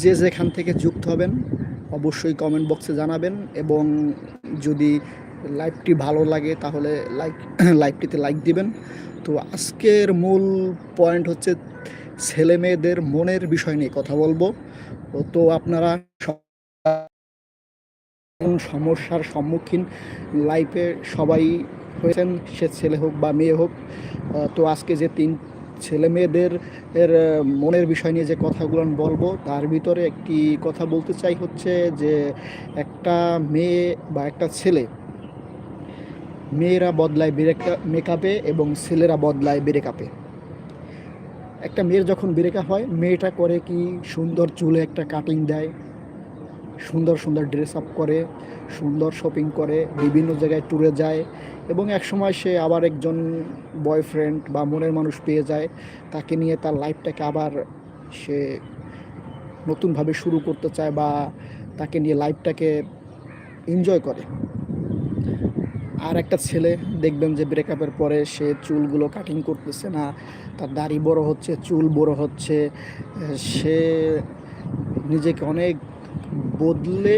যে যেখান থেকে যুক্ত হবেন, অবশ্যই কমেন্ট বক্সে জানাবেন এবং যদি লাইভটি ভালো লাগে তাহলে লাইক লাইভটিতে লাইক দিবেন। তো আজকের মূল পয়েন্ট হচ্ছে ছেলে মেয়েদের মনের বিষয় নিয়ে কথা বলব। তো আপনারা সমস্যার সম্মুখীন লাইফে সবাই হয়েছেন, সে ছেলে হোক বা মেয়ে হোক। তো আজকে যে তিন ছেলে মেয়েদের এর মনের বিষয় নিয়ে যে কথাগুলো বলব, তার ভিতরে একটি কথা বলতে চাই হচ্ছে যে একটা মেয়ে বা একটা ছেলে মেয়েরা বদলায় ব্রেকা, মেকআপে এবং ছেলেরা বদলায় ব্রেকআপে। একটা মেয়ের যখন ব্রেকআপ হয়, মেয়েটা করে কি সুন্দর চুলে একটা কাটিং দেয়, সুন্দর সুন্দর ড্রেস আপ করে, সুন্দর শপিং করে, বিভিন্ন জায়গায় ট্যুরে যায় এবং একসময় সে আবার একজন বয়ফ্রেন্ড বা মনের মানুষ পেয়ে যায়। তাকে নিয়ে তার লাইফটাকে আবার সে নতুনভাবে শুরু করতে চায় বা তাকে নিয়ে লাইফটাকে এনজয় করে। আর একটা ছেলে, দেখবেন যে ব্রেকআপের পরে সে চুলগুলো কাটিং করতেছে না, তার দাড়ি বড় হচ্ছে, চুল বড় হচ্ছে, সে নিজেকে অনেক বদলে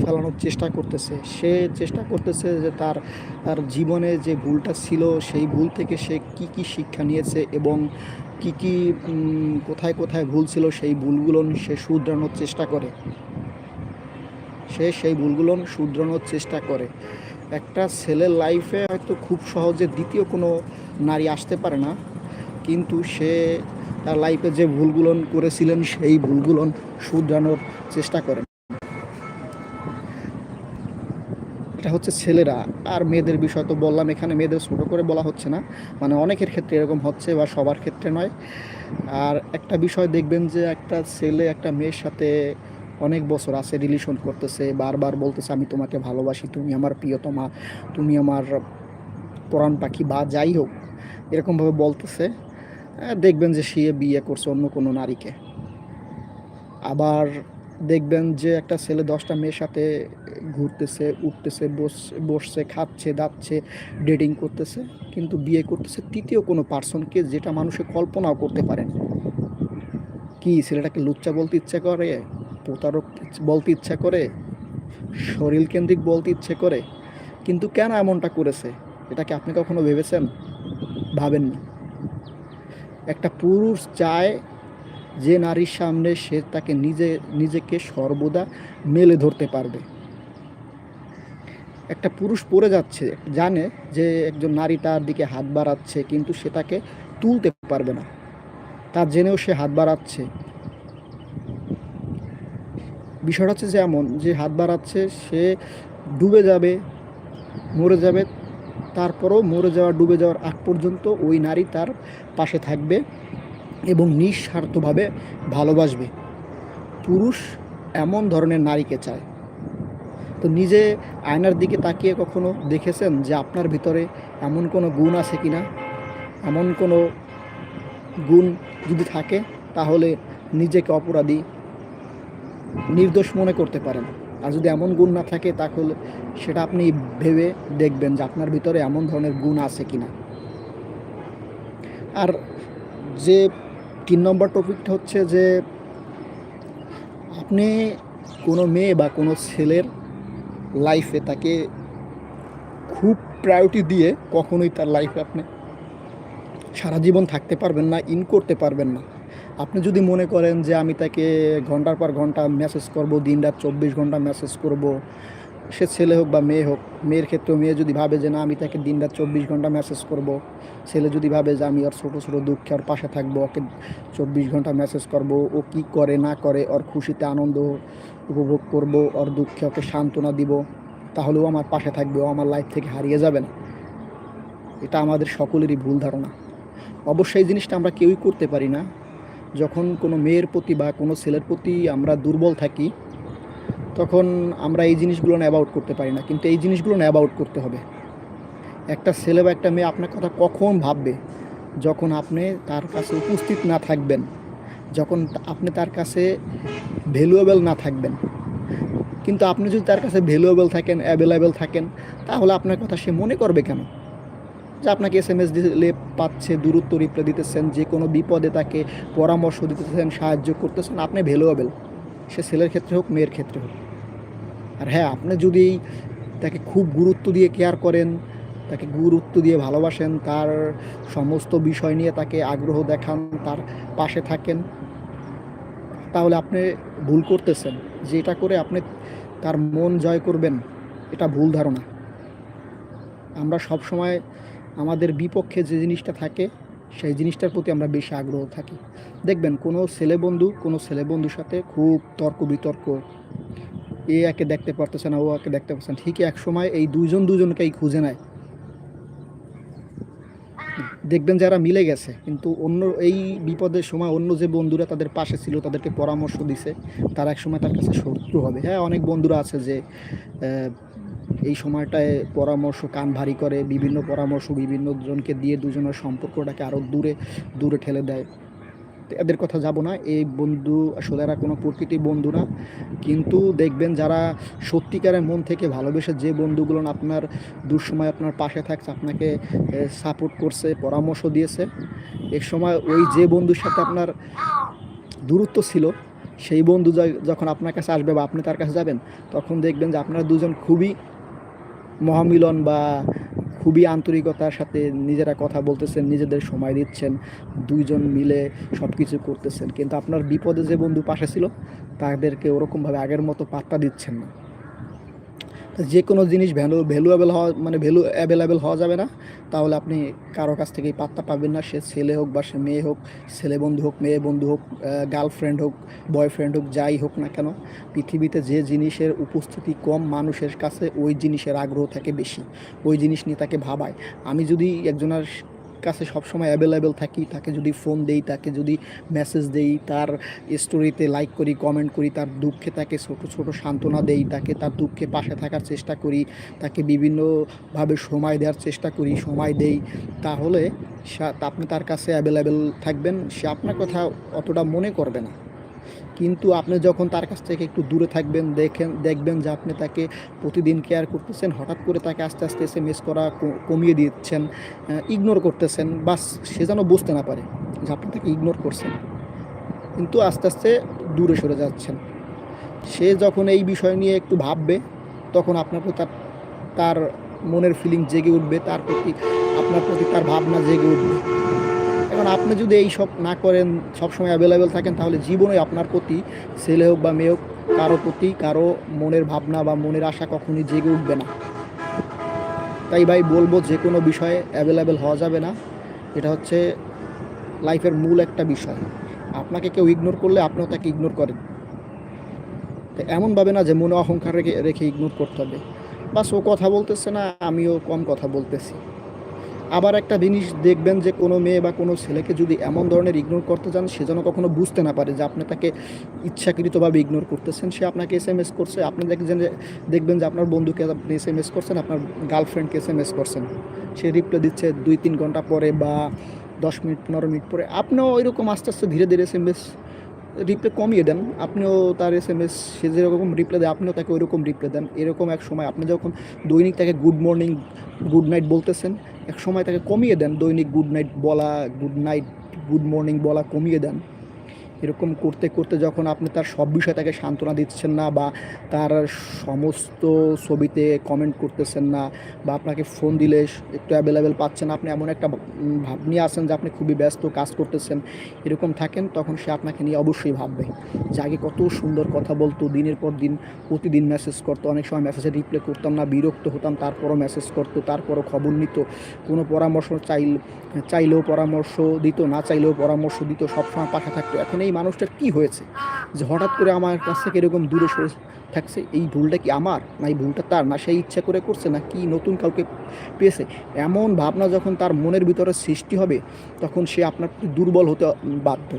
ফেলানোর চেষ্টা করতেছে। সে চেষ্টা করতেছে যে তার তার জীবনে যে ভুলটা ছিল, সেই ভুল থেকে সে কি কি শিক্ষা নিয়েছে এবং কি কি কোথায় কোথায় ভুল ছিল, সেই ভুলগুলো সে শুধরানোর চেষ্টা করে। সে সেই ভুলগুলো শুধরানোর চেষ্টা করে। একটা ছেলের লাইফে হয়তো খুব সহজে দ্বিতীয় কোনো নারী আসতে পারে না, কিন্তু সে তার লাইফে যে ভুলগুলো করেছিলেন, সেই ভুলগুলো শুধরানোর চেষ্টা করেন এটা হচ্ছে ছেলেরা আর মেয়েদের বিষয় তো বললাম, এখানে মেয়েদের ছোট করে বলা হচ্ছে না। মানে অনেকের ক্ষেত্রে এরকম হচ্ছে বা সবার ক্ষেত্রে নয়। আর একটা বিষয় দেখবেন যে একটা ছেলে একটা মেয়ের সাথে অনেক বছর আছে রিলেশন করতেছে, বারবার বলতেছে, আমি তোমাকে ভালোবাসি, তুমি আমার প্রিয়তমা, তুমি আমার পরাণ পাখি বা যাই হোক। এরকমভাবে বলতেছে। দেখবেন যে সে বিয়ে করছে অন্য কোনো নারীকে। আবার দেখবেন যে একটা ছেলে দশটা মেয়ের সাথে ঘুরতেছে, উঠতেছে, বস- বসছে, খাচ্ছে, দাচ্ছে ডেটিং করতেছে, কিন্তু বিয়ে করতেছে তৃতীয় কোনো পার্সনকে যেটা মানুষে কল্পনাও করতে পারেন। কি, ছেলেটাকে লুচ্চা বলতে ইচ্ছা করে? প্রতারক বলতে ইচ্ছা করে? শরীর কেন্দ্রিক বলতে ইচ্ছে করে? কিন্তু কেন এমনটা করেছে? এটাকে আপনি কখনো ভেবেছেন? ভাবেননি? একটা পুরুষ চায় যে নারীর সামনে সে তাকে নিজে, নিজেকে সর্বদা মেলে ধরতে পারবে। একটা পুরুষ পড়ে যাচ্ছে, জানে যে একজন নারী তার দিকে হাত বাড়াচ্ছে, কিন্তু সে তাকে তুলতে পারবে না। তার জেনেও সে হাত বাড়াচ্ছে। বিষয়টা হচ্ছে যে এমন, যে হাত বাড়াচ্ছে, সে ডুবে যাবে, মরে যাবে, তারপরও মরে যাওয়া, ডুবে যাওয়ার আগ পর্যন্ত ওই নারী তার পাশে থাকবে। এবং নিঃস্বার্থভাবে ভালোবাসবে। পুরুষ এমন ধরনের নারীকে চায়। তো নিজে আয়নার দিকে তাকিয়ে কখনো দেখেছেন যে আপনার ভিতরে এমন কোনো গুণ আছে কি না এমন কোনো গুণ যদি থাকে, তাহলে নিজেকে অপরাধী, নির্দোষ মনে করতে পারেন। আর যদি এমন গুণ না থাকে, তাহলে সেটা আপনি ভেবে দেখবেন যে আপনার ভিতরে এমন ধরনের গুণ আছে কি না আর যে তিন নম্বর টপিকটা হচ্ছে যে আপনি কোনো মেয়ে বা কোনো ছেলের লাইফে তাকে খুব প্রায়োরিটি দিয়ে কখনোই তার লাইফে আপনি সারা জীবন থাকতে পারবেন না ইন করতে পারবেন না। আপনি যদি মনে করেন যে আমি তাকে ঘণ্টার পর ঘণ্টা মেসেজ করব দিন রাত চব্বিশ ঘণ্টা মেসেজ করব সে ছেলে হোক বা মেয়ে হোক, মেয়ের ক্ষেত্রেও মেয়ে যদি ভাবে যে না, আমি তাকে দিন রাত চব্বিশ ঘণ্টা মেসেজ করব, ছেলে যদি ভাবে যে আমি ওর ছোটো ছোটো দুঃখে ওর পাশে থাকব, ওকে চব্বিশ ঘণ্টা মেসেজ করব, ও কি করে না করে, ওর খুশিতে আনন্দ উপভোগ করব, ওর দুঃখে ওকে সান্ত্বনা দিব, তাহলেও আমার পাশে থাকবে, ও আমার লাইফ থেকে হারিয়ে যাবে না। এটা আমাদের সকলেরই ভুল ধারণা। অবশ্যই এই জিনিসটা আমরা কেউই করতে পারি না। যখন কোনো মেয়ের প্রতি বা কোনো ছেলের প্রতি আমরা দুর্বল থাকি তখন আমরা এই জিনিসগুলো অ্যাবাউট করতে পারি না, কিন্তু এই জিনিসগুলো অ্যাবাউট করতে হবে। একটা ছেলে বা একটা মেয়ে আপনার কথা কখন ভাববে যখন আপনি তার কাছে উপস্থিত না থাকবেন, যখন আপনি তার কাছে ভ্যালুয়েবল না থাকবেন। কিন্তু আপনি যদি তার কাছে ভ্যালুয়েবল থাকেন অ্যাভেলেবেল থাকেন, তাহলে আপনার কথা সে মনে করবে কেন? যে আপনাকে এস এম এস দিলে পাচ্ছে, দূরত্ব রিপ্লাই দিতেছেন, যে কোনো বিপদে তাকে পরামর্শ দিতেছেন, সাহায্য করতেছেন, আপনি ভ্যালুয়েবল সে ছেলের ক্ষেত্রে হোক, মেয়ের ক্ষেত্রে হোক। আর হ্যাঁ আপনি যদি তাকে খুব গুরুত্ব দিয়ে কেয়ার করেন, তাকে গুরুত্ব দিয়ে ভালোবাসেন, তার সমস্ত বিষয় নিয়ে তাকে আগ্রহ দেখান, তার পাশে থাকেন, তাহলে আপনি ভুল করতেছেন। যে এটা করে আপনি তার মন জয় করবেন, এটা ভুল ধারণা। আমরা সব সময় আমাদের বিপক্ষে যে জিনিসটা থাকে, সেই জিনিসটার প্রতি আমরা বেশি আগ্রহ থাকি। দেখবেন, কোনো ছেলে বন্ধু, কোনো ছেলে বন্ধুর সাথে খুব তর্ক বিতর্ক এ একে দেখতে পারতেছে না, ও একে দেখতে পারছে না। ঠিকই এক সময় এই দুজন দুজনকেই খুঁজে নেয়। দেখবেন যারা মিলে গেছে, কিন্তু অন্য এই বিপদের সময় অন্য যে বন্ধুরা তাদের পাশে ছিল, তাদেরকে পরামর্শ দিছে, তারা এক সময় তার কাছে শত্রু হবে। হ্যাঁ অনেক বন্ধুরা আছে যে এই সময়টায় পরামর্শ কান ভারী করে, বিভিন্ন পরামর্শ, বিভিন্ন জনকে দিয়ে দুজনের সম্পর্কটাকে আরও দূরে দূরে ঠেলে দেয়। এদের কথা যাব না। এই বন্ধু আসলে এরা কোনো প্রকৃতি বন্ধু না। কিন্তু দেখবেন যারা সত্যিকারের মন থেকে ভালোবেসে যে বন্ধুগুলো আপনার দুঃসময় আপনার পাশে থাকছে, আপনাকে সাপোর্ট করছে, পরামর্শ দিয়েছে এক সময় ওই যে বন্ধুর সাথে আপনার দূরত্ব ছিল, সেই বন্ধু যখন আপনার কাছে আসবে বা আপনি তার কাছে যাবেন, তখন দেখবেন যে আপনারা দুজন খুবই মহামিলন বা খুবই আন্তরিকতার সাথে নিজেরা কথা বলতেছেন, নিজেদের সময় দিচ্ছেন, দুইজন মিলে সব কিছু করতেছেন। কিন্তু আপনার বিপদে যে বন্ধু পাশে ছিল, তাদেরকে ওরকমভাবে আগের মতো পাত্তা দিচ্ছেন না। যে কোনো জিনিস ভ্যালু ভ্যালুয়েবল হওয়া মানে ভ্যালু অ্যাভেলেবেল হওয়া যাবে না। তাহলে আপনি কারও কাছ থেকেই পাত্তা পাবেন না। সে ছেলে হোক বা সে মেয়ে হোক, ছেলে বন্ধু হোক, মেয়ে বন্ধু হোক গার্লফ্রেন্ড হোক বয়ফ্রেন্ড হোক, যাই হোক না কেন, পৃথিবীতে যে জিনিসের উপস্থিতি কম মানুষের কাছে, ওই জিনিসের আগ্রহ থাকে বেশি। ওই জিনিস নিয়ে তাকে ভাবায়। আমি যদি একজনের কাছে সবসময় অ্যাভেলেবেল থাকি, তাকে যদি ফোন দেই, তাকে যদি মেসেজ দেই, তার স্টোরিতে লাইক করি কমেন্ট করি, তার দুঃখে তাকে ছোট ছোট সান্ত্বনা দেই, তাকে তার দুঃখে পাশে থাকার চেষ্টা করি, তাকে বিভিন্নভাবে সময় দেওয়ার চেষ্টা করি, সময় দেই, তাহলে আপনি তার কাছে অ্যাভেলেবেল থাকবেন, সে আপনার কথা অতটা মনে করবে না। কিন্তু আপনি যখন তার কাছ থেকে একটু দূরে থাকবেন, দেখেন, দেখবেন যে আপনি তাকে প্রতিদিন কেয়ার করতেছেন, হঠাৎ করে তাকে আস্তে আস্তে এস এম এস করা কমিয়ে দিচ্ছেন ইগনোর করতেছেন, বাস সে যেন বুঝতে না পারে যে আপনি তাকে ইগনোর করছেন। কিন্তু আস্তে আস্তে দূরে সরে যাচ্ছেন। সে যখন এই বিষয় নিয়ে একটু ভাববে, তখন আপনার প্রতি তার তার মনের ফিলিং জেগে উঠবে, তার প্রতি, আপনার প্রতি তার ভাবনা জেগে উঠবে। এখন আপনি যদি এই সব না করেন সবসময় অ্যাভেলেবেল থাকেন, তাহলে জীবনে আপনার প্রতি ছেলে হোক বা মেয়ে হোক, কারও প্রতি কারও মনের ভাবনা বা মনের আশা কখনই জেগে উঠবে না। তাই ভাই বলব যে কোনো বিষয়ে অ্যাভেলেবেল হওয়া যাবে না। এটা হচ্ছে লাইফের মূল একটা বিষয়। আপনাকে কেউ ইগনোর করলে আপনিও তাকে ইগনোর করেন। এমনভাবে না যে মনে অহংকার রেখে রেখে ইগনোর করতে হবে। বাস ও কথা বলতেছে না, আমিও কম কথা বলতেছি। আবার একটা জিনিস দেখবেন যে কোনো মেয়ে বা কোনো ছেলেকে যদি এমন ধরনের ইগনোর করতে চান, সে যেন কখনো বুঝতে না পারে যে আপনি তাকে ইচ্ছাকৃতভাবে ইগনোর করতেছেন। সে আপনাকে এস এম এস করছে, আপনি দেখবেন যে দেখবেন যে আপনার বন্ধুকে আপনি এস এম এস করছেন, আপনার গার্লফ্রেন্ডকে এস এম এস করছেন। সে রিপ্লাই দিচ্ছে দুই তিন ঘণ্টা পরে বা দশ মিনিট, পনেরো মিনিট পরে। আপনিও ওইরকম আস্তে আস্তে ধীরে ধীরে এস এম এস রিপ্লাই কমিয়ে দেন। আপনিও তার এস এম এস সে যেরকম রিপ্লাই দেয়, আপনিও তাকে ওইরকম রিপ্লাই দেন। এরকম এক সময় আপনি যখন দৈনিক তাকে গুড মর্নিং গুড নাইট বলতেছেন এক সময় তাকে কমিয়ে দেন দৈনিক গুড নাইট বলা গুড নাইট গুড মর্নিং বলা, কমিয়ে দেন। এরকম করতে করতে যখন আপনি তার সব বিষয়ে তাকে সান্ত্বনা দিচ্ছেন না বা তার সমস্ত ছবিতে কমেন্ট করতেছেন না বা আপনাকে ফোন দিলে একটু অ্যাভেলেবেল পাচ্ছেন, আপনি এমন একটা ভাব নিয়ে আসেন যে আপনি খুবই ব্যস্ত কাজ করতেছেন, এরকম থাকেন, তখন সে আপনাকে নিয়ে অবশ্যই ভাববে যে আগে কত সুন্দর কথা বলতো, দিনের পর দিন, প্রতিদিন মেসেজ করতো, অনেক সময় মেসেজে রিপ্লাই করতাম না, বিরক্ত হতাম, তারপরও মেসেজ করতো, তারপরও খবর নিত, কোনো পরামর্শ চাইল, চাইলেও পরামর্শ দিত, না চাইলেও পরামর্শ দিত, সবসময় পাশে থাকতো। এখন এই মানুষটার কি হয়েছে? যে হঠাৎ করে আমার কাছ থেকে এরকম দূরে সরে থাকছে, এই ভুলটা কি আমার? না, এই ভুলটা তার? না সেই ইচ্ছা করে করছে? না, কি নতুন কাউকে পেয়েছে? এমন ভাবনা যখন তার মনের ভিতরে সৃষ্টি হবে, তখন সে আপনার দুর্বল হতে বাধ্য।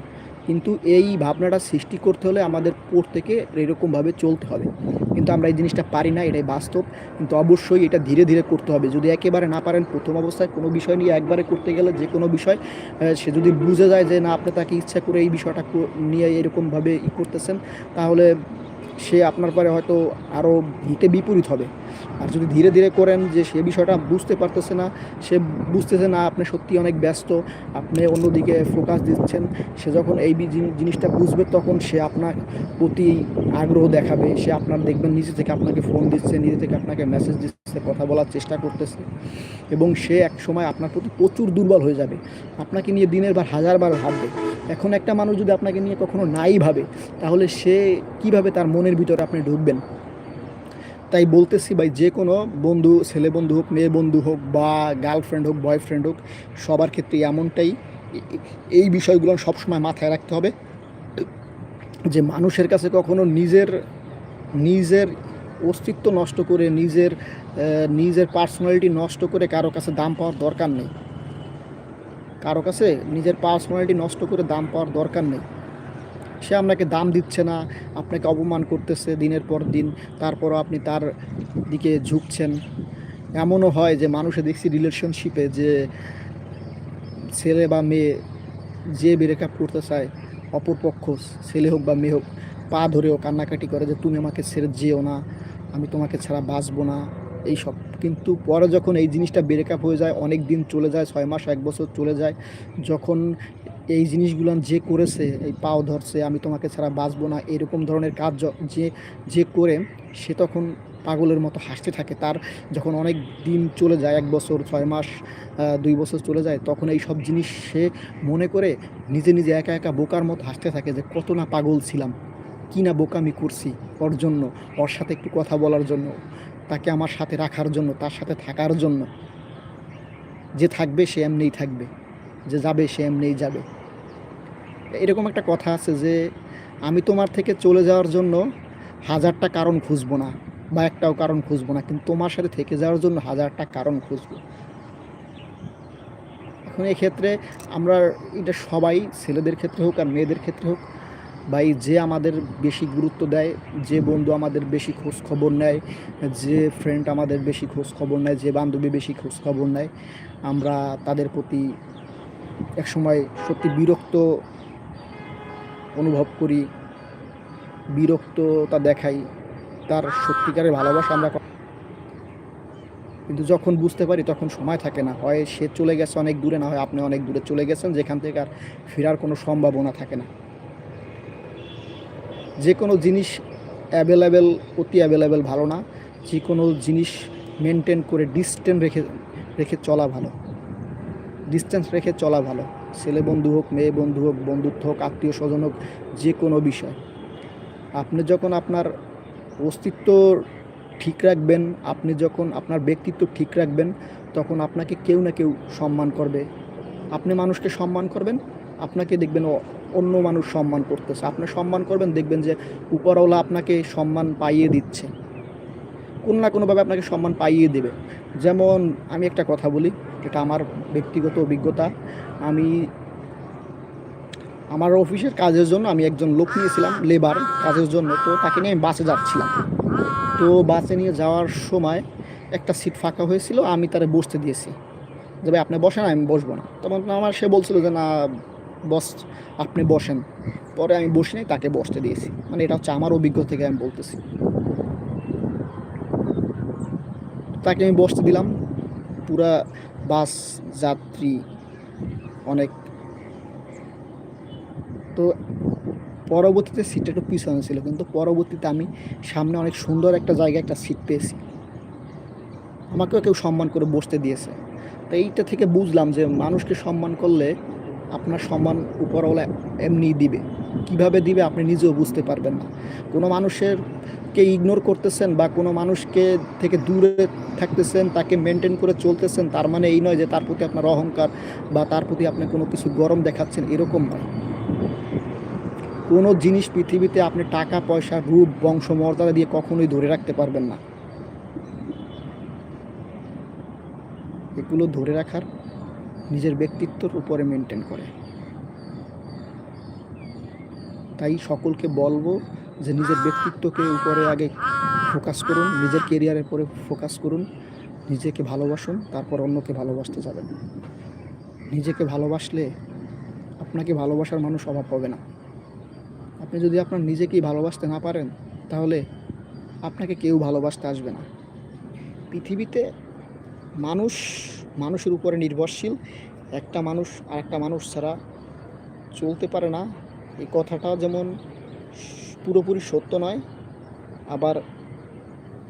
কিন্তু এই ভাবনাটা সৃষ্টি করতে হলে আমাদের প্রত্যেকে এরকমভাবে চলতে হবে। কিন্তু আমরা এই জিনিসটা পারি না, এটাই বাস্তব। কিন্তু অবশ্যই এটা ধীরে ধীরে করতে হবে। যদি একেবারে না পারেন, প্রথম অবস্থায় কোনো বিষয় নিয়ে একবারে করতে গেলে যে কোনো বিষয় সে যদি বুঝে যায় যে না, আপনি তাকে ইচ্ছা করে এই বিষয়টা নিয়ে এরকমভাবে ই করতেছেন, তাহলে সে আপনার পরে হয়তো আরও হিতে বিপরীত হবে। আর যদি ধীরে ধীরে করেন যে সে বিষয়টা বুঝতে পারতেছে না, সে বুঝতেছে না আপনি সত্যি অনেক ব্যস্ত, আপনি অন্যদিকে ফোকাস দিচ্ছেন, সে যখন এই জিনিসটা বুঝবে তখন সে আপনার প্রতি আগ্রহ দেখাবে, সে আপনার দেখবেন নিজে থেকে আপনাকে ফোন দিচ্ছে, নিজে থেকে আপনাকে মেসেজ দিচ্ছে, কথা বলার চেষ্টা করতেছে এবং সে এক সময় আপনার প্রতি প্রচুর দুর্বল হয়ে যাবে। আপনাকে নিয়ে দিনের বার হাজারবার ভাববে। এখন একটা মানুষ যদি আপনাকে নিয়ে কখনো নাই ভাবে, তাহলে সে কীভাবে তার মনের ভিতরে আপনি ঢুকবেন? তাই বলতেছি ভাই, যে কোনো বন্ধু, ছেলে বন্ধু হোক, মেয়ে বন্ধু হোক বা গার্লফ্রেন্ড হোক বয়ফ্রেন্ড হোক, সবার ক্ষেত্রে এমনটাই এই বিষয়গুলো সবসময় মাথায় রাখতে হবে যে মানুষের কাছে কখনো নিজের নিজের অস্তিত্ব নষ্ট করে, নিজের নিজের পার্সোনালিটি নষ্ট করে কারও কাছে দাম পাওয়ার দরকার নেই। কারও কাছে নিজের পার্সোনালিটি নষ্ট করে দাম পাওয়ার দরকার নেই। সে আপনাকে দাম দিচ্ছে না, আপনাকে অপমান করতেছে দিনের পর দিন, তারপরও আপনি তার দিকে ঝুঁকছেন। এমনও হয় যে মানুষে দেখছি রিলেশনশিপে যে ছেলে বা মেয়ে যে ব্রেকআপ করতে চায় অপরপক্ষ ছেলে হোক বা মেয়ে হোক, পা ধরেও কান্নাকাটি করে যে, তুমি আমাকে ছেড়ে যেও না, আমি তোমাকে ছাড়া বাঁচবো না। এইসব কিন্তু পরে যখন এই জিনিসটা ব্রেকআপ হয়ে যায়, অনেক দিন চলে যায়, ছয় মাস, এক বছর চলে যায়, যখন এই জিনিসগুলো যে করেছে, এই পাও ধরছে, আমি তোমাকে ছাড়া বাঁচবো না, এরকম ধরনের কাজ যে যে করে, সে তখন পাগলের মতো হাসতে থাকে। তার যখন অনেক দিন চলে যায়, এক বছর, ছয় মাস দুই বছর চলে যায়, তখন এই সব জিনিস সে মনে করে নিজে নিজে একা একা বোকার মতো হাসতে থাকে যে, কত না পাগল ছিলাম, কি না বোকামি করছি ওর জন্য, ওর সাথে একটু কথা বলার জন্য। তাকে আমার সাথে রাখার জন্য, তার সাথে থাকার জন্য। যে থাকবে, সে এমনিই থাকবে। যে যাবে, সে এমনিই যাবে। এরকম একটা কথা আছে যে, আমি তোমার থেকে চলে যাওয়ার জন্য হাজারটা কারণ খুঁজবো না, বা একটাও কারণ খুঁজবো না, কিন্তু তোমার সাথে থেকে যাওয়ার জন্য হাজারটা কারণ খুঁজবো। এখন এক্ষেত্রে আমরা, এটা সবাই, ছেলেদের ক্ষেত্রে হোক আর মেয়েদের ক্ষেত্রে হোক ভাই যে আমাদের বেশি গুরুত্ব দেয়, যে বন্ধু আমাদের বেশি খোঁজ খবর নেয়, যে ফ্রেন্ড আমাদের বেশি খোঁজ খবর নেয়, যে বান্ধবী বেশি খোঁজ খবর নেয়, আমরা তাদের প্রতি একসময় সত্যি বিরক্ত অনুভব করি, বিরক্ততা দেখাই, তার সত্যিকারের ভালোবাসা আমরা কিন্তু যখন বুঝতে পারি তখন সময় থাকে না। হয় সে চলে গেছে অনেক দূরে, না হয় আপনি অনেক দূরে চলে গেছেন, যেখান থেকে আর ফেরার কোনো সম্ভাবনা থাকে না। যে কোনো জিনিস অ্যাভেলেবেল অতি অ্যাভেলেবেল ভালো না। যে কোনো জিনিস মেনটেন করে ডিস্টেন্স রেখে রেখে চলা ভালো। ডিস্টেন্স রেখে চলা ভালো। ছেলে বন্ধু হোক, মেয়ে বন্ধু হোক, বন্ধুত্ব হোক, আত্মীয় স্বজন হোক, যে কোনো বিষয়। আপনি যখন আপনার অস্তিত্ব ঠিক রাখবেন, আপনি যখন আপনার ব্যক্তিত্ব ঠিক রাখবেন, তখন আপনাকে কেউ না কেউ সম্মান করবে। আপনি মানুষকে সম্মান করবেন, আপনাকে দেখবেন অন্য মানুষ সম্মান করতেছে। আপনি সম্মান করবেন, দেখবেন যে উপরওয়ালা আপনাকে সম্মান পাইয়ে দিচ্ছে। কোনো না কোনোভাবে আপনাকে সম্মান পাইয়ে দেবে। যেমন আমি একটা কথা বলি এটা আমার ব্যক্তিগত অভিজ্ঞতা। আমি আমার অফিসের কাজের জন্য আমি একজন লোক নিয়েছিলাম, লেবার কাজের জন্য। তো তাকে নিয়ে আমি বাসে যাচ্ছিলাম। তো বাসে নিয়ে যাওয়ার সময় একটা সিট ফাঁকা হয়েছিল, আমি তারে বসতে দিয়েছি। যে, ভাই, আপনি বসেন, আমি বসবো না। তখন আমার, সে বলছিল যে, না বস, আপনি বসেন। পরে আমি বসি নাই, তাকে বসতে দিয়েছি। মানে এটা হচ্ছে আমার অভিজ্ঞতা থেকে আমি বলতেছি। তাকে আমি বসতে দিলাম। পুরা বাস, যাত্রী, অনেক। তো পরবর্তীতে সিটটা একটু পিছনে ছিল, কিন্তু পরবর্তীতে আমি সামনে অনেক সুন্দর একটা জায়গায় একটা সিট পেয়েছি। আমাকেও কেউ সম্মান করে বসতে দিয়েছে। তো এইটা থেকে বুঝলাম যে মানুষকে সম্মান করলে আপনার সম্মান উপরওয়ালা এমনি দিবে। কীভাবে দিবে আপনি নিজেও বুঝতে পারবেন না। কোনো মানুষের কে ইগনোর করতেছেন বা কোনো মানুষকে থেকে দূরে থাকতেছেন, তাকে মেনটেন করে চলতেছেন, তার মানে এই নয় যে তার প্রতি আপনার অহংকার বা তার প্রতি আপনি কোনো কিছু গরম দেখাচ্ছেন, এরকম নয়। কোনো জিনিস পৃথিবীতে আপনি টাকা, পয়সা, রূপ, বংশ, মর্যাদা দিয়ে কখনোই ধরে রাখতে পারবেন না। এগুলো ধরে রাখার নিজের ব্যক্তিত্বর উপরে মেনটেন করে। তাই সকলকে বলব যে নিজের ব্যক্তিত্বকে উপরে আগে ফোকাস করুন, নিজের কেরিয়ারের পরে ফোকাস করুন, নিজেকে ভালোবাসুন, তারপর অন্যকে ভালোবাসতে যাবেন। নিজেকে ভালোবাসলে আপনাকে ভালোবাসার মানুষ অভাব হবে না। আপনি যদি আপনার নিজেকেই ভালোবাসতে না পারেন, তাহলে আপনাকে কেউ ভালোবাসতে আসবে না। পৃথিবীতে মানুষ মানুষের উপরে নির্ভরশীল। একটা মানুষ আর একটা মানুষ ছাড়া চলতে পারে না। এই কথাটা যেমন পুরোপুরি সত্য নয়, আবার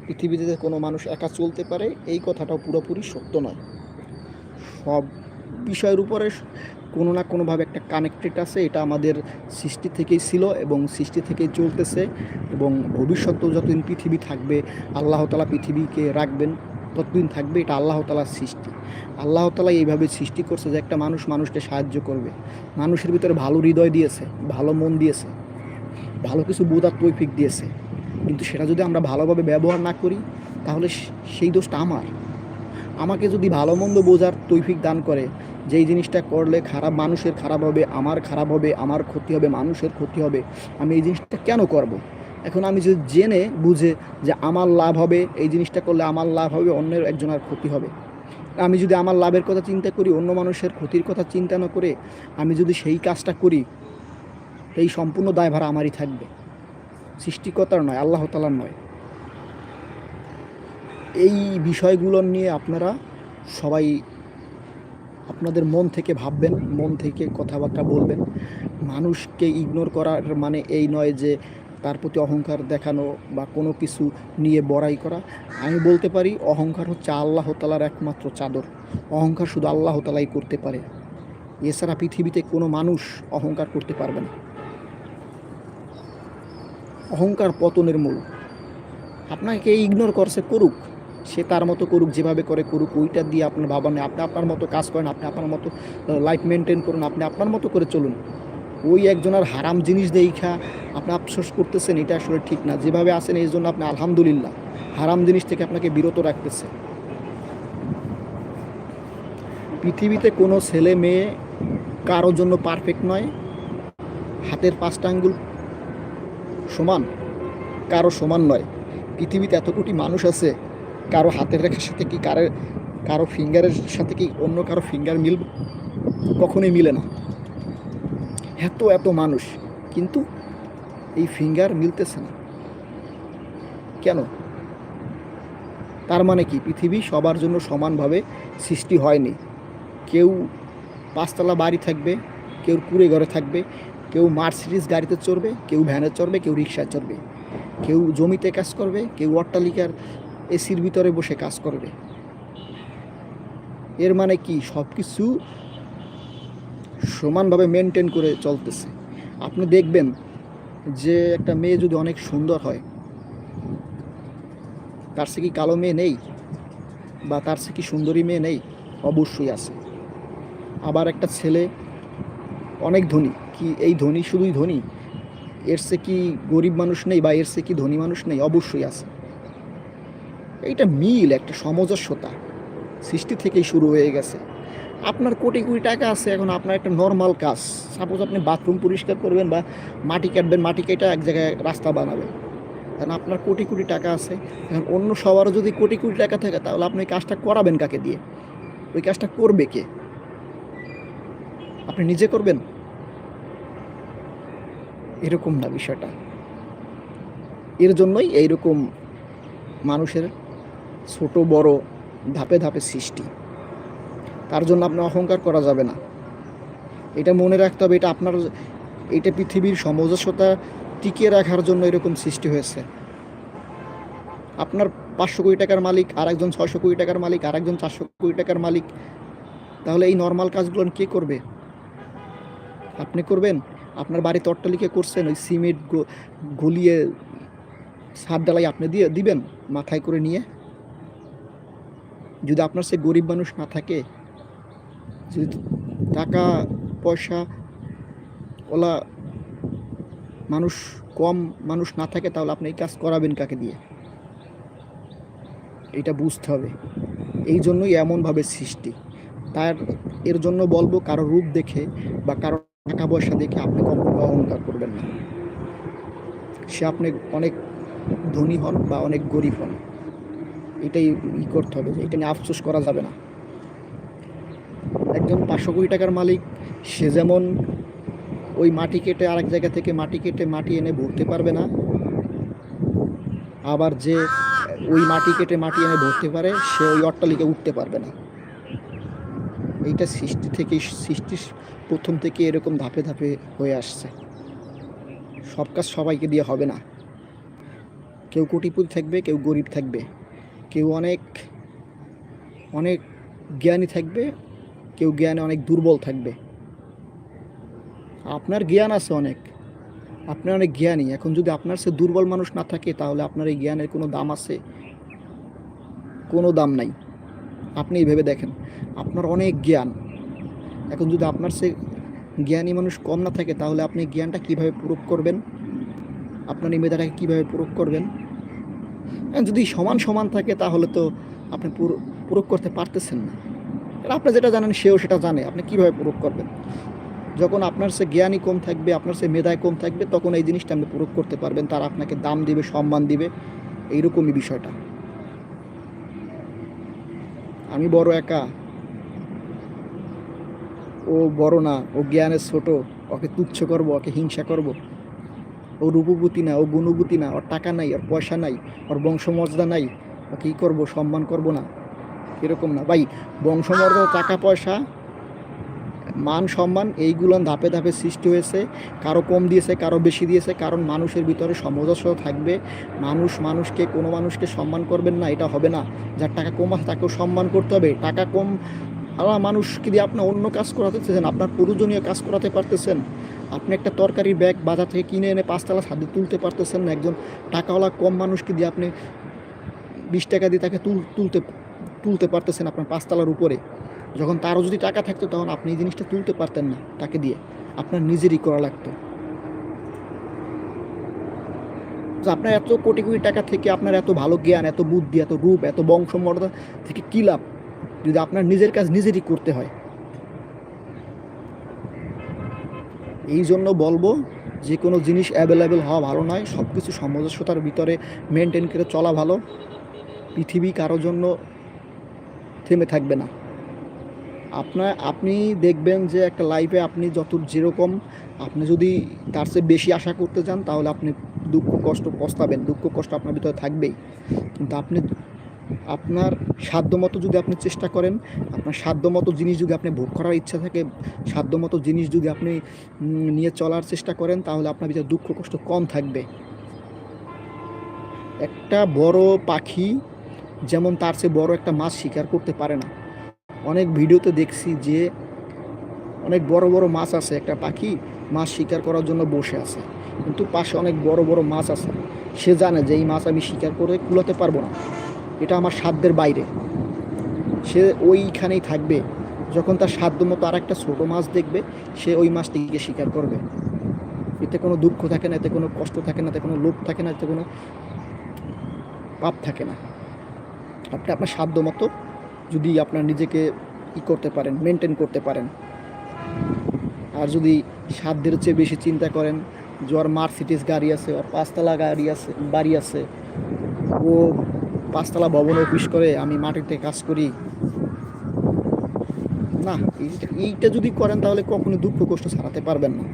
পৃথিবীতে কোনো মানুষ একা চলতে পারে, এই কথাটাও পুরোপুরি সত্য নয়। সব বিষয়ের উপরে কোনো না কোনোভাবে একটা কানেক্টেড আছে, এটা আমাদের সৃষ্টি থেকেই ছিল এবং সৃষ্টি থেকেই চলতেছে এবং ভবিষ্যতেও যতদিন পৃথিবী থাকবে, আল্লাহ তালা পৃথিবীকে রাখবেন। ততদিন থাকবে এটা আল্লাহ তালার সৃষ্টি। আল্লাহ তালা এইভাবে সৃষ্টি করছে যে একটা মানুষ মানুষকে সাহায্য করবে। মানুষের ভিতরে ভালো হৃদয় দিয়েছে, ভালো মন দিয়েছে, ভালো কিছু বোধার তৈফিক দিয়েছে। কিন্তু সেটা যদি আমরা ভালোভাবে ব্যবহার না করি, তাহলে সেই দোষটা আমার। আমাকে যদি ভালো মন্দ বোঝার তৈফিক দান করে, যেই জিনিসটা করলে খারাপ মানুষের খারাপ হবে, আমার খারাপ হবে, আমার ক্ষতি হবে, মানুষের ক্ষতি হবে, আমি এই জিনিসটা কেন করব। এখন আমি যদি জেনে বুঝে যে আমার লাভ হবে, এই জিনিসটা করলে আমার লাভ হবে, অন্যের একজনের ক্ষতি হবে। আমি যদি আমার লাভের কথা চিন্তা করি, অন্য মানুষের ক্ষতির কথা চিন্তা না করে, আমি যদি সেই কাজটা করি, এই সম্পূর্ণ দায়ভার আমারই থাকবে। সৃষ্টিকতার নয়, আল্লাহ তালার নয়। এই বিষয়গুলো নিয়ে আপনারা সবাই আপনাদের মন থেকে ভাববেন, মন থেকে কথাবার্তা বলবেন। মানুষকে ইগনোর করার মানে এই নয় যে তার প্রতি অহংকার দেখানো বা কোনো কিছু নিয়ে বড়াই করা, আমি বলতে পারি অহংকার হচ্ছে আল্লাহ তালার একমাত্র চাদর। অহংকার শুধু আল্লাহ তালাই করতে পারে। এছাড়া পৃথিবীতে কোনো মানুষ অহংকার করতে পারবে না। অহংকার পতনের মূল। আপনাকে ইগনোর করছে, করুক। সে তার মতো করুক, যেভাবে করে করুক, ওইটা দিয়ে আপনার ভাবা নেই আপনি আপনার মতো কাজ করেন, আপনি আপনার মতো লাইফ মেনটেন করুন, আপনি আপনার মতো করে চলুন। ওই একজনের হারাম জিনিস দেখা আপনি আফসোস করতেছেন, এটা আসলে ঠিক না। যেভাবে আছেন, এই জন্য আপনি আলহামদুলিল্লাহ হারাম জিনিস থেকে আপনাকে বিরত রাখতেছে। পৃথিবীতে কোনো ছেলে মেয়ে কারোর জন্য পারফেক্ট নয়। হাতের পাঁচটা আঙ্গুল সমান, কারও সমান নয়। পৃথিবীতে এত কোটি মানুষ আছে, কারও হাতের রেখার সাথে কি কারও কারও ফিঙ্গারের সাথে কি অন্য কারও ফিঙ্গার মিল, কখনোই মিলে না। এত এত মানুষ। কিন্তু এই ফিঙ্গার মিলতেছে না। কেন? তার মানে কি? পৃথিবী সবার জন্য সমানভাবে সৃষ্টি হয়নি। কেউ পাঁচতলা বাড়ি থাকবে, কেউ কুড়ে ঘরে থাকবে, কেউ মার্সিডিস গাড়িতে চড়বে, কেউ ভ্যানে চড়বে, কেউ রিক্সায় চড়বে। কেউ জমিতে কাজ করবে, কেউ অট্টালিকার এসির ভিতরে বসে কাজ করবে। এর মানে কি? সব কিছু সমানভাবে মেনটেন করে চলতেছে। আপনি দেখবেন যে একটা মেয়ে যদি অনেক সুন্দর হয়, তার সে কি কালো মেয়ে নেই? বা তার সে কি সুন্দরী মেয়ে নেই? অবশ্যই আছে। আবার একটা ছেলে অনেক ধনী, কি এই ধনী শুধুই ধনী? এর সে কি গরিব মানুষ নেই বা এর সে কি ধনী মানুষ নেই? অবশ্যই আছে। এইটা মিল, একটা সামঞ্জস্যতা সৃষ্টি থেকেই শুরু হয়ে গেছে। আপনার কোটি কোটি টাকা আছে, এখন আপনার একটা নর্মাল কাজ। সাপোজ আপনি বাথরুম পরিষ্কার করবেন বা মাটি কাটবেন, মাটি কেটে এক জায়গায় রাস্তা বানাবেন। কারণ আপনার কোটি কোটি টাকা আছে। এখন অন্য সবারও যদি কোটি কোটি টাকা থাকে, তাহলে আপনি কাজটা করাবেন কাকে দিয়ে? ওই কাজটা করবে কে? আপনি নিজে করবেন? এরকম না বিষয়টা। এর জন্যই এইরকম মানুষের ছোট বড় ধাপে ধাপে সৃষ্টি। তার জন্য আপনার অহংকার করা যাবে না। এটা মনে রাখতে হবে, এটা আপনার, এটা পৃথিবীর সমঞ্জস্যতা টিকিয়ে রাখার জন্য এরকম সৃষ্টি হয়েছে। আপনার পাঁচশো কোটি টাকার মালিক আর একজন ছয়শো কোটি টাকার মালিক আর একজন চারশো কোটি টাকার মালিক, তাহলে এই নর্মাল কাজগুলো কে করবে? আপনি করবেন? আপনার বাড়িতে অট্টালিকা করছেন, ওই সিমেন্ট গলিয়ে সার ডালাই আপনি দিয়ে, দিবেন, মাথায় করে নিয়ে। যদি আপনার সে গরিব মানুষ না থাকে যদি টাকা, পয়সা, ওলা মানুষ কম মানুষ না থাকে, তাহলে আপনি এই কাজ করাবেন কাকে দিয়ে? এটা বুঝতে হবে। এই জন্যই এমনভাবে সৃষ্টি। তার, এর জন্য বলব কারও রূপ দেখে বা কারও টাকা পয়সা দেখে আপনি কখনো অহংকার করবেন না। সে আপনি অনেক ধনী হন বা অনেক গরিব হন। এটাই ই করতে হবে যে এটা নিয়ে আফসোস করা যাবে না। একজন পাঁচশো কোটি টাকার মালিক, সে যেমন ওই মাটি কেটে আরেক জায়গা থেকে মাটি কেটে মাটি এনে ভরতে পারবে না, আবার যে ওই মাটি কেটে মাটি এনে ভরতে পারে, সে ওই অট্টালিকা উঠতে পারবে না। এইটা সৃষ্টি থেকে সৃষ্টি প্রথম থেকে এরকম ধাপে ধাপে হয়ে আসছে। সব কাজ সবাইকে দিয়ে হবে না। কেউ কোটিপতি থাকবে, কেউ গরিব থাকবে। কেউ অনেক অনেক জ্ঞানী থাকবে কেউ জ্ঞানে অনেক দুর্বল থাকবে। আপনার জ্ঞান আছে অনেক। আপনি অনেক জ্ঞানী। এখন যদি আপনার সে দুর্বল মানুষ না থাকে, তাহলে আপনার এই জ্ঞানের কোনো দাম আছে? কোনো দাম নাই। আপনি ভেবে দেখেন, আপনার অনেক জ্ঞান। এখন যদি আপনার সে জ্ঞানী মানুষ কম না থাকে, তাহলে আপনি জ্ঞানটা কীভাবে প্রয়োগ করবেন? আপনার এই মেধাটাকে কীভাবে প্রয়োগ করবেন? যদি সমান সমান থাকে, তাহলে তো আপনি পুরো, প্রয়োগ করতে পারতেছেন না। আপনি যেটা জানেন, সেও সেটা জানে। আপনি কীভাবে প্রয়োগ করবেন? যখন আপনার সে জ্ঞানই কম থাকবে, আপনার সে মেধায় কম থাকবে, তখন এই জিনিসটা আপনি প্রয়োগ করতে পারবেন। তারা আপনাকে দাম দিবে, সম্মান দিবে, এইরকমই বিষয়টা। আমি বড় একা। ও বড় না, ও জ্ঞানের ছোট, ওকে তুচ্ছ করব, ওকে হিংসা করব। ও রূপবতী না, ও গুণবতী না, ওর টাকা নাই, ওর পয়সা নাই, ওর বংশমর্যাদা নাই, ওকে কী করব, সম্মান করব না। এরকম না। ভাই বংশমর্যাদা টাকা পয়সা মান সম্মান এইগুলো ধাপে ধাপে সৃষ্টি হয়েছে। কারও কম দিয়েছে কারও বেশি দিয়েছে কারণ মানুষের ভিতরে সামঞ্জস্য থাকবে। মানুষ মানুষকে কোনো মানুষকে সম্মান করবেন না এটা হবে না। যার টাকা কম আছে তাকেও সম্মান করতে হবে। টাকা কম আবার মানুষকে দিয়ে আপনি অন্য কাজ করাতেছেন আপনার প্রয়োজনীয় কাজ করাতে পারতেছেন। আপনি একটা তরকারির ব্যাগ বাজার থেকে কিনে এনে পাঁচতলা ছাদে তুলতে পারতেছেন না। একজন টাকাওয়ালা কম মানুষকে দিয়ে আপনি বিশ টাকা দিয়ে তাকে তুল তুলতে তুলতে পারতেছেন আপনার পাঁচতলার উপরে। যখন তারও যদি টাকা থাকতো তখন আপনি এই জিনিসটা তুলতে পারতেন না তাকে দিয়ে। আপনার নিজেরই করা লাগতো। আপনার এত কোটি কোটি টাকা থেকে আপনার এত ভালো জ্ঞান, এত বুদ্ধি, এত রূপ, এত বংশমর্যাদা থেকে কী লাভ? যদি আপনার নিজের কাজ নিজেরই করতে হয়। এই জন্য বলব যে কোনো জিনিস অ্যাভেলেবেল হওয়া ভালো নয় সব কিছু সামঞ্জস্যতার ভিতরে মেনটেন করে চলা ভালো। পৃথিবী কারোর জন্য থেমে থাকবে না। আপনার, আপনি দেখবেন যে একটা লাইফে আপনি যত যেরকম, আপনি যদি তার চেয়ে বেশি আশা করতে চান, তাহলে আপনি দুঃখ, কষ্ট পস্তাবেন। দুঃখ, কষ্ট আপনার ভিতরে থাকবেই। কিন্তু আপনি, আপনার সাধ্যমতো যদি আপনি চেষ্টা করেন, আপনার সাধ্যমতো জিনিস যদি আপনি ভোগ করার ইচ্ছা থাকে, সাধ্যমতো জিনিস যদি আপনি নিয়ে চলার চেষ্টা করেন, তাহলে আপনার ভিতরে দুঃখ, কষ্ট কম থাকবে। একটা বড় পাখি যেমন তার চেয়ে বড় একটা মাছ শিকার করতে পারে না। অনেক ভিডিওতে দেখছি যে অনেক বড় বড় মাছ আছে, একটা পাখি মাছ শিকার করার জন্য বসে আছে। কিন্তু পাশে অনেক বড় বড় মাছ আছে। সে জানে যে এই মাছ আমি শিকার করে কুলাতে পারব না। এটা আমার সাধ্যের বাইরে। সে ওইখানেই থাকবে। যখন তার সাধ্য মতো আর একটা ছোটো মাছ দেখবে, সে ওই মাছটিকে শিকার করবে। এতে কোনো দুঃখ থাকে না, এতে কোনো কষ্ট থাকে না, এতে কোনো লোভ থাকে না, এতে কোনো পাপ থাকে না। আপনি আপনার সাধ্য মতো যদি আপনার নিজেকে ই করতে পারেন মেনটেন করতে পারেন। আর যদি সাধ্যের চেয়ে বেশি চিন্তা করেন যে ওর মার্সিডিস গাড়ি আছে, ওর পাঁচতলা গাড়ি আছে, বাড়ি আছে, ও পাঁচতলা ভবন অফিস করে, আমি মাটিতে কাজ করি, না, এইটা যদি করেন তাহলে কখনো দুঃখ কষ্ট ছাড়াতে পারবেন না।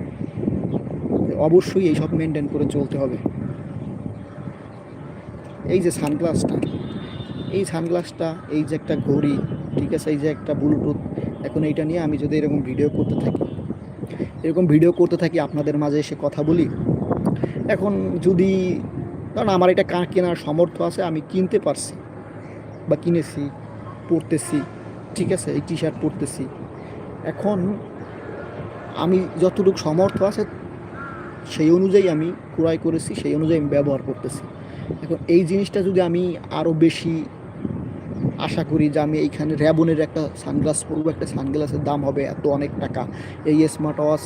অবশ্যই এইসব মেনটেন করে চলতে হবে। এই যে সানগ্লাসটা এই সানগ্লাসটা, এই যে একটা ঘড়ি, ঠিক আছে, এই যে একটা ব্লুটুথ এখন এইটা নিয়ে আমি যদি এরকম ভিডিও করতে থাকি, এরকম ভিডিও করতে থাকি, আপনাদের মাঝে এসে কথা বলি, এখন যদি, কারণ আমার এটা কেনার সামর্থ্য আছে, আমি কিনতে পারছি, বা কিনেছি, পরতেছি, ঠিক আছে, এই টি শার্ট পরতেছি, এখন আমি যতটুকু সামর্থ্য আছে, সেই অনুযায়ী আমি ক্রয় করেছি, সেই অনুযায়ী আমি ব্যবহার করতেছি, এখন এই জিনিসটা যদি আমি আরও বেশি আশা করি যে আমি এইখানে র্যাবনের একটা সানগ্লাস পরবো, একটা সানগ্লাসের দাম হবে এত অনেক টাকা। এই স্মার্ট ওয়াচ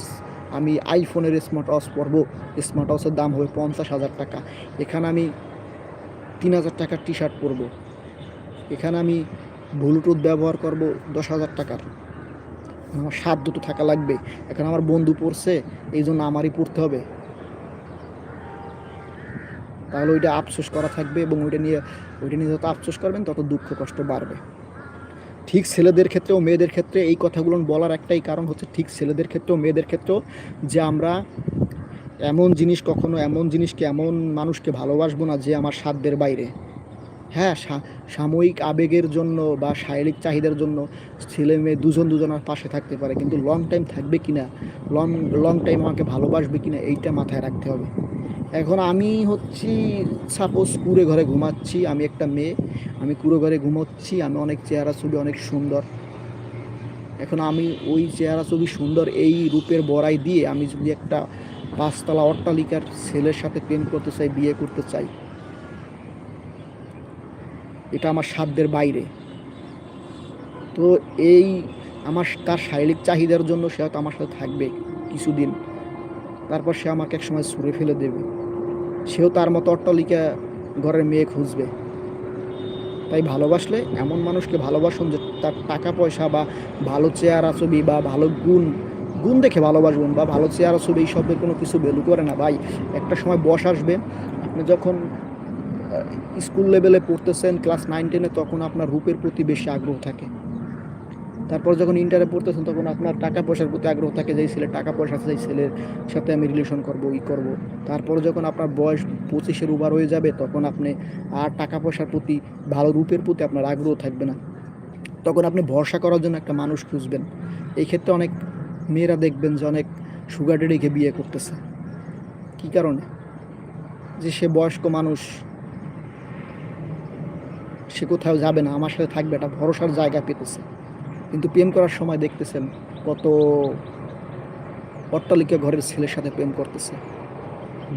আমি আইফোনের স্মার্ট ওয়াচ পরবো স্মার্ট ওয়াচের দাম হবে পঞ্চাশ হাজার টাকা। এখানে আমি তিন হাজার টাকার টি শার্ট পরবো। এখানে আমি ব্লুটুথ ব্যবহার করব দশ হাজার টাকার। আমার সাধ্য তো থাকা লাগবে। এখন আমার বন্ধু পড়ছে এই জন্য আমারই পড়তে হবে। তাহলে ওইটা আফসোস করা থাকবে এবং ওইটা নিয়ে ওইটা নিয়ে যত আফসোস করবেন, তত দুঃখ কষ্ট বাড়বে। ঠিক ছেলেদের ক্ষেত্রেও মেয়েদের ক্ষেত্রে এই কথাগুলো বলার একটাই কারণ হচ্ছে ঠিক ছেলেদের ক্ষেত্রেও মেয়েদের ক্ষেত্রেও যে আমরা এমন জিনিস কখনো এমন জিনিসকে, এমন মানুষকে ভালোবাসবো না যে আমার সাধ্যের বাইরে। হ্যাঁ সাময়িক আবেগের জন্য বা শারীরিক চাহিদার জন্য ছেলে মেয়ে দুজন দুজনের পাশে থাকতে পারে, কিন্তু লং টাইম থাকবে কি না লং লং টাইম আমাকে ভালোবাসবে কি না এইটা মাথায় রাখতে হবে। এখন আমি হচ্ছি সাপোজ কুড়ে ঘরে ঘুমাচ্ছি, আমি একটা মেয়ে, আমি কুড়ে ঘরে ঘুমোচ্ছি, আমি অনেক চেহারা ছবি অনেক সুন্দর। এখন আমি ওই চেহারা ছবি সুন্দর এই রূপের বড়াই দিয়ে আমি যদি একটা পাঁচতলা অট্টালিকার ছেলের সাথে প্রেম করতে চাই, বিয়ে করতে চাই, এটা আমার সাধ্যের বাইরে। তো এই আমার তার শারীরিক চাহিদার জন্য সে হয়তো আমার সাথে থাকবে কিছুদিন। তারপর সে আমাকে এক সময় ছুঁড়ে ফেলে দেবে। সেও তার মতো অট্টালিকা ঘরের মেয়ে খুঁজবে। তাই ভালোবাসলে এমন মানুষকে ভালোবাসুন যে তার টাকা পয়সা বা ভালো চেহারা ছবি বা ভালো গুণ গুণ দেখে ভালোবাসবেন বা ভালো চেহারা ছবি এই সবের কোনো কিছু ভ্যালু করে না। ভাই, একটা সময় বস আসবে, আপনি যখন স্কুল লেভেলে পড়তেছেন ক্লাস নাইন টেনে তখন আপনার রূপের প্রতি বেশি আগ্রহ থাকে। তারপর যখন ইন্টারে পড়তেছেন, তখন আপনার টাকা পয়সার প্রতি আগ্রহ থাকে যে ছেলে টাকা পয়সা আছে, এই ছেলের সাথে আমি রিলেশন করব, ই করব। তারপর যখন আপনার বয়স পঁচিশের উবার হয়ে যাবে, তখন আপনি আর টাকা পয়সার প্রতি, ভালো রূপের প্রতি আপনার আগ্রহ থাকবে না। তখন আপনি ভরসা করার জন্য একটা মানুষ খুঁজবেন। এই ক্ষেত্রে অনেক মেয়েরা দেখবেন যে, অনেক সুগার ডেডিকে বিয়ে করতেছে। কী কারণে? যে, সে বয়স্ক মানুষ, সে কোথাও যাবে না, আমার সাথে থাকবে, একটা ভরসার জায়গা পেতেছে। কিন্তু প্রেম করার সময় দেখতেছেন কত অট্টালিকা ঘরের ছেলের সাথে প্রেম করতেছে,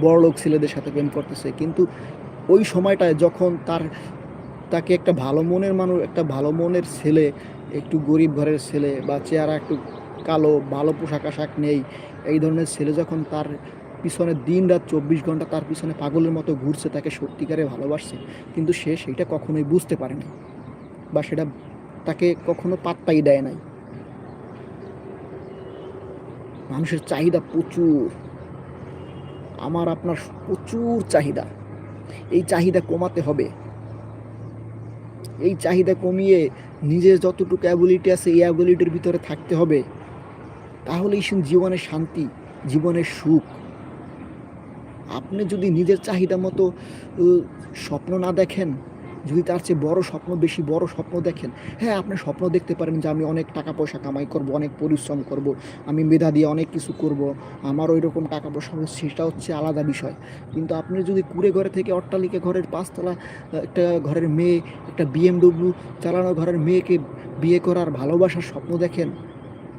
বড়লোক ছেলেদের সাথে প্রেম করতেছে। কিন্তু ওই সময়টায় যখন তার, তাকে একটা ভালো মনের মানুষ, একটা ভালো মনের ছেলে, একটু গরিব ঘরের ছেলে বা চেহারা একটু কালো, ভালো পোশাক আশাক নেই, এই ধরনের ছেলে যখন তার পিছনে দিন রাত চব্বিশ ঘণ্টা তার পিছনে পাগলের মতো ঘুরছে, তাকে সত্যিকারে ভালোবাসছে, কিন্তু সে সেটা কখনোই বুঝতে পারেনি বা সেটা তাকে কখনো পাত্তাই দেয় নাই। মানুষের চাহিদা প্রচুর। আমার আপনার প্রচুর চাহিদা। এই চাহিদা কমাতে হবে। এই চাহিদা কমিয়ে নিজের যতটুকু অ্যাবিলিটি আছে এই অ্যাবিলিটির ভিতরে থাকতে হবে। তাহলেই জীবনের শান্তি, জীবনের সুখ। আপনি যদি নিজের চাহিদা মতো স্বপ্ন না দেখেন যদি তার চেয়ে বড় স্বপ্ন, বেশি বড় স্বপ্ন দেখেন হ্যাঁ আপনি স্বপ্ন দেখতে পারেন যে আমি অনেক টাকা পয়সা কামাই করব, অনেক পরিশ্রম করব, আমি মেধা দিয়ে অনেক কিছু করব, আমার ওই রকম টাকা পয়সা সেটা হচ্ছে আলাদা বিষয়। কিন্তু আপনি যদি কুড়ে ঘরে থেকে অট্টালিকা ঘরের পাঁচতলা একটা ঘরের মেয়ে, একটা বিএমডব্লিউ চালানো ঘরের মেয়েকে বিয়ে করার ভালোবাসার স্বপ্ন দেখেন,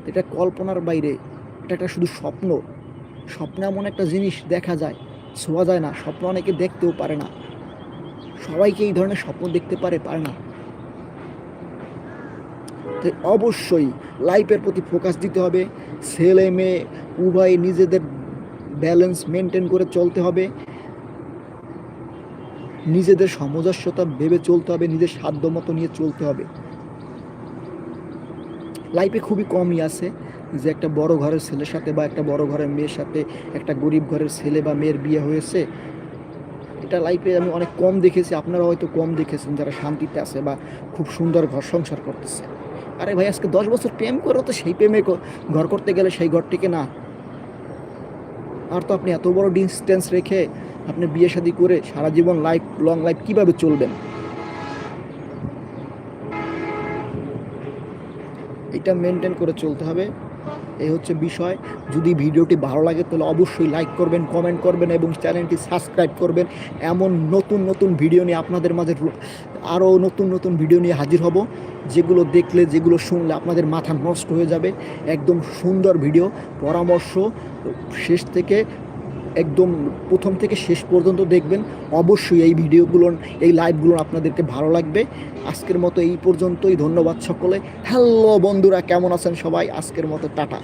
এটা কল্পনার বাইরে, এটা একটা শুধু স্বপ্ন। স্বপ্ন এমন একটা জিনিস দেখা যায়, ছোঁয়া যায় না, স্বপ্ন অনেকে দেখতেও পারে না। সবাইকে এই ধরনের স্বপ্ন দেখতে পারে পারে না। তাই অবশ্যই লাইফের প্রতি ফোকাস দিতে হবে। ছেলে মেয়ে, উভয় নিজেদের ব্যালেন্স মেনটেন করে চলতে হবে। নিজেদের সামঞ্জস্যতা ভেবে চলতে হবে, নিজের সাধ্য মতো নিয়ে চলতে হবে। লাইফে খুবই কমই আছে যে একটা বড় ঘরের ছেলের সাথে বা একটা বড় ঘরের মেয়ের সাথে একটা গরিব ঘরের ছেলে বা মেয়ের বিয়ে হয়েছে। এটা লাইফে আমি অনেক কম দেখেছি আপনারা হয়তো কম দেখেছেন যারা শান্তিতে আছে বা খুব সুন্দর ঘর সংসার করতেছে। আরে ভাই, আজকে দশ বছর প্রেম করো তো সেই প্রেমে ঘর করতে গেলে সেই ঘরটিকে না। আর তো আপনি এত বড় ডিস্টেন্স রেখে আপনি বিয়ে শাদী করে সারা জীবন লাইফ লং লাইফ কীভাবে চলবেন? এটা মেনটেন করে চলতে হবে। এই হচ্ছে বিষয়। যদি ভিডিওটি ভালো লাগে, তাহলে অবশ্যই লাইক করবেন কমেন্ট করবেন এবং চ্যানেলটি সাবস্ক্রাইব করবেন। এমন নতুন নতুন ভিডিও নিয়ে আপনাদের মাঝে আরও নতুন নতুন ভিডিও নিয়ে হাজির হব। যেগুলো দেখলে, যেগুলো শুনলে আপনাদের মাথা নষ্ট হয়ে যাবে। একদম সুন্দর ভিডিও পরামর্শ শেষ থেকে একদম প্রথম থেকে শেষ পর্যন্ত দেখবেন। অবশ্যই এই ভিডিওগুলো এই লাইভগুলো আপনাদেরকে ভালো লাগবে। আজকের মতো এই পর্যন্তই, ধন্যবাদ সকলে। হ্যালো বন্ধুরা, কেমন আছেন সবাই? আজকের মতো, টাটা।